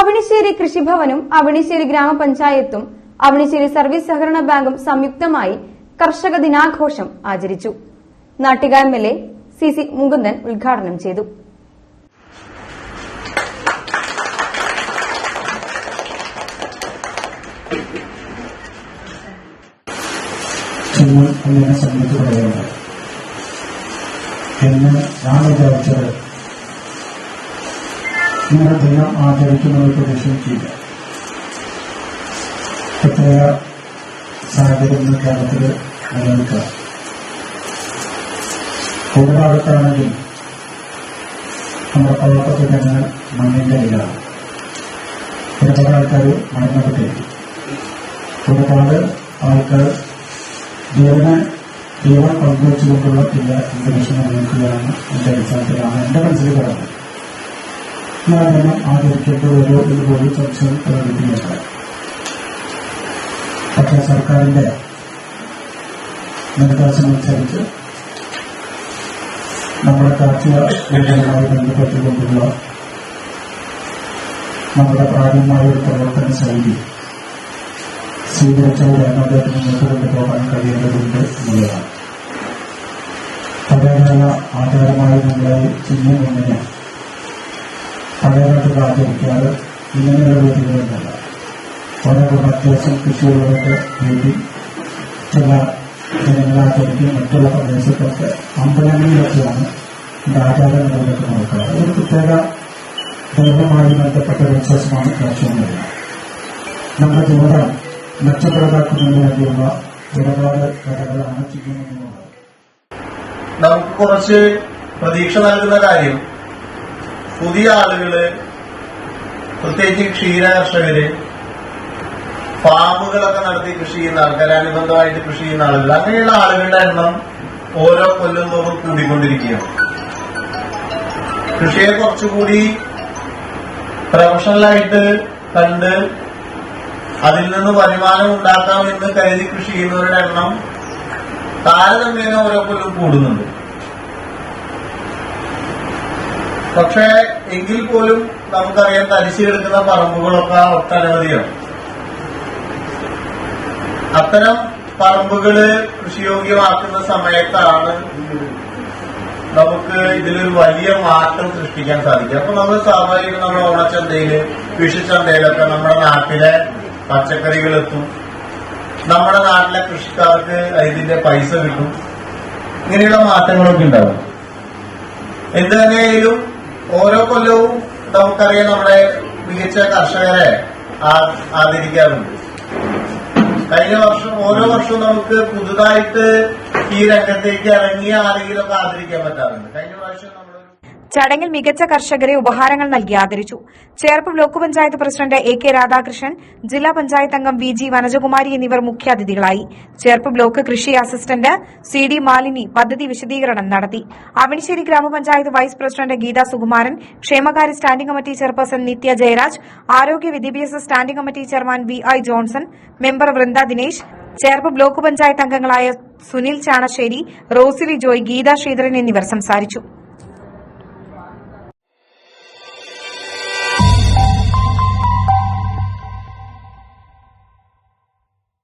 അവണിശ്ശേരി കൃഷിഭവനും അവണിശ്ശേരി ഗ്രാമപഞ്ചായത്തും അവണിശ്ശേരി സർവീസ് സഹകരണ ബാങ്കും സംയുക്തമായി കർഷക ദിനാഘോഷം ആചരിച്ചു. Nattika M L A C C Mukundan ഉദ്ഘാടനം ചെയ്തു. എന്ന് ഞാൻ വിചാരിച്ചത് ഇങ്ങനെ ദിനം ആചരിക്കുന്നത് ചെയ്യുക പ്രത്യേക സാഹചര്യം കേരളത്തിൽ നിലനിൽക്കുക? ഒരു നമ്മുടെ പ്രവർത്തനത്തിൽ തന്നെ മണ്ണിന്റെ ഇലാണ് ഒരുപാട് ആൾക്കാർ മരണപ്പെട്ടിരിക്കും ഒരുപാട് ആൾക്കാർ ജീവനെ ജീവൻ പങ്കുവച്ചുകൊണ്ടുള്ള ചില അന്തരീക്ഷം നിലനിൽക്കുകയാണ് എന്റെ അടിസ്ഥാനത്തിലാണ് എന്റെ മനസ്സിൽ കിടന്നത് ഞാൻ തന്നെ ആചരിക്കപ്പെടുമല്ലോ എന്ന് പോലും സംശയം പ്രകടിപ്പിക്കുന്നുണ്ട് പക്ഷേ സർക്കാരിന്റെ നിർദ്ദേശമനുസരിച്ച് നമ്മുടെ കാർഷിക മേഖലയുമായി ബന്ധപ്പെട്ടുകൊണ്ടുള്ള നമ്മുടെ പ്രാഥമികമായ ഒരു പ്രവർത്തന ശൈലി സ്വീകരിച്ചവരെ അദ്ദേഹത്തിന് മുന്നോട്ട് കൊണ്ടുപോകാൻ കഴിയേണ്ടതുണ്ട് എന്നുള്ളതാണ്. പഴയകാല ആചാരമായി നമ്മളെ ചെയ്യുന്നതിന് പഴയതായിട്ട് കാത്തിരിക്കാതെ ഇങ്ങനെയുള്ള ഓരോ പ്രദേശം കൃഷിയുള്ളവരുടെ വേണ്ടി ചില ജനങ്ങളാക്കി മറ്റുള്ള പ്രദേശത്തൊക്കെ അമ്പലങ്ങളിലൊക്കെയാണ് ഇത് ആചാരം നിലനിൽക്ക് നോക്കുക ഒരു പ്രത്യേക ദൈവമായി ബന്ധപ്പെട്ട വിശ്വാസമാണ് കാശ്മീർ നമ്മുടെ ജീവിതം മെച്ചപ്പെടുത്താക്കുന്നതിന് വേണ്ടിയുള്ള ഒരുപാട് കഥകളാണ് ചെയ്യുന്നത് നമുക്ക് കുറച്ച് പ്രതീക്ഷ നൽകുന്ന കാര്യം പുതിയ ആളുകൾ പ്രത്യേകിച്ച് ക്ഷീര കർഷകര് ഫാമുകളൊക്കെ നടത്തി കൃഷി ചെയ്യുന്ന ആൾക്കാർ അനുബന്ധമായിട്ട് കൃഷി ചെയ്യുന്ന ആളുകൾ അങ്ങനെയുള്ള ആളുകളുടെ എണ്ണം ഓരോ കൊല്ലം തോറും കൂടിക്കൊണ്ടിരിക്കുകയാണ്. കൃഷിയെ കുറച്ചുകൂടി പ്രൊഫഷണലായിട്ട് കണ്ട് അതിൽ നിന്ന് വരുമാനം ഉണ്ടാക്കാമെന്ന് കരുതി കൃഷി ചെയ്യുന്നവരുടെ എണ്ണം താരതമ്യേന ഓരോ കൊല്ലം കൂടുന്നുണ്ട്. പക്ഷേ എങ്കിൽ പോലും നമുക്കറിയാം തരിശെടുക്കുന്ന പറമ്പുകളൊക്കെ ഒട്ടനവധിയാണ്. അത്തരം പറമ്പുകൾ കൃഷിയോഗ്യമാക്കുന്ന സമയത്താണ് നമുക്ക് ഇതിലൊരു വലിയ മാറ്റം സൃഷ്ടിക്കാൻ സാധിക്കും അപ്പൊ നമ്മൾ സ്വാഭാവികം നമ്മുടെ ഓണച്ചന്തയിൽ കൃഷിച്ചന്തയിലൊക്കെ നമ്മുടെ നാട്ടിലെ പച്ചക്കറികൾ എത്തും നമ്മുടെ നാട്ടിലെ കൃഷിക്കാർക്ക് ഇതിന്റെ പൈസ കിട്ടും. ഇങ്ങനെയുള്ള മാറ്റങ്ങളൊക്കെ ഉണ്ടാവും. എന്ത് തന്നെയായാലും ഓരോ കൊല്ലവും നമുക്കറിയാം നമ്മുടെ മികച്ച കർഷകരെ ആദരിക്കാറുണ്ട്. കഴിഞ്ഞ വർഷം ഓരോ വർഷവും നമുക്ക് പുതുതായിട്ട് ഈ രംഗത്തേക്ക് ഇറങ്ങിയ ആരെങ്കിലും ഒക്കെ ആദരിക്കാൻ പറ്റാറുണ്ട്. കഴിഞ്ഞ പ്രാവശ്യം ചടങ്ങിൽ മികച്ച കർഷകരെ ഉപഹാരങ്ങൾ നൽകി ആദരിച്ചു. Cherpu block panchayat president A K Radhakrishnan ജില്ലാ പഞ്ചായത്ത് അംഗം വി ജി വനജകുമാരി എന്നിവർ മുഖ്യാതിഥികളായി. ചേർപ്പ് ബ്ലോക്ക് കൃഷി അസിസ്റ്റന്റ് സി ഡി മാലിനി പദ്ധതി വിശദീകരണം നടത്തി. അവിനിശ്ശേരി ഗ്രാമപഞ്ചായത്ത് വൈസ് പ്രസിഡന്റ് ഗീതാ സുകുമാരൻ ക്ഷേമകാര്യ standing committee chairperson Nithya Jayaraj ആരോഗ്യ വിദ്യാഭ്യാസ standing committee chairman V I Johnson member Vrinda Dinesh Cherpu block panchayat അംഗങ്ങളായ സുനിൽ ചാണശ്ശേരി റോസിലി ജോയ് ഗീതാ ശ്രീധരൻ എന്നിവർ സംസാരിച്ചു.